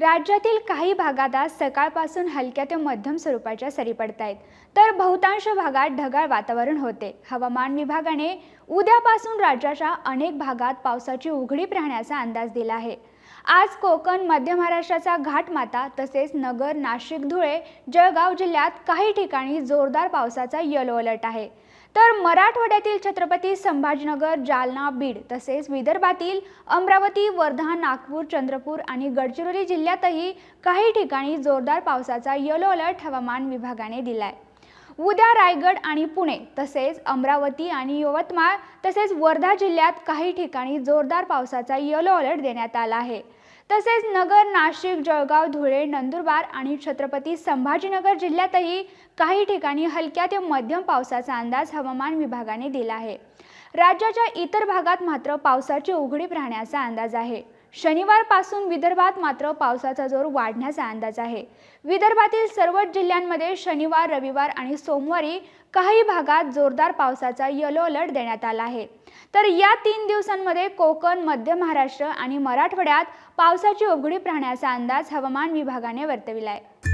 राज्यातील काही भागात आज सकाळपासून हलक्या ते मध्यम स्वरूपाच्या सरी पडत आहेत तर बहुतांश भागात ढगाळ वातावरण होते. हवामान विभागाने उद्यापासून राज्याच्या अनेक भागात पावसाची उघडीप राहण्याचा अंदाज दिला आहे. आज कोकण मध्य महाराष्ट्राचा घाटमाता तसेच नगर नाशिक धुळे जळगाव जिल्ह्यात काही ठिकाणी जोरदार पावसाचा येलो अलर्ट आहे. तर मराठवाड्यातील छत्रपती संभाजीनगर जालना बीड तसेच विदर्भातील अमरावती वर्धा नागपूर चंद्रपूर आणि गडचिरोली जिल्ह्यातही काही ठिकाणी जोरदार पावसाचा येलो अलर्ट हवामान विभागाने दिलाय. उद्या रायगड आणि पुणे तसेच अमरावती आणि यवतमाळ तसेच वर्धा जिल्ह्यात काही ठिकाणी जोरदार पावसाचा येलो अलर्ट देण्यात आला आहे. तसेच नगर नाशिक जळगाव धुळे नंदुरबार आणि छत्रपती संभाजीनगर जिल्ह्यातही काही ठिकाणी हलक्या ते मध्यम पावसाचा अंदाज हवामान विभागाने दिला आहे. राज्याच्या इतर भागात मात्र पावसाची उघडीप राहण्याचा अंदाज आहे. शनिवारपासून विदर्भात मात्र पावसाचा जोर वाढण्याचा अंदाज आहे. विदर्भातील सर्वच जिल्ह्यांमध्ये शनिवार रविवार आणि सोमवारी काही भागात जोरदार पावसाचा येलो अलर्ट देण्यात आला आहे. तर या तीन दिवसांमध्ये कोकण मध्य महाराष्ट्र आणि मराठवाड्यात पावसाची उघडीप राहण्याचा अंदाज हवामान विभागाने वर्तविला आहे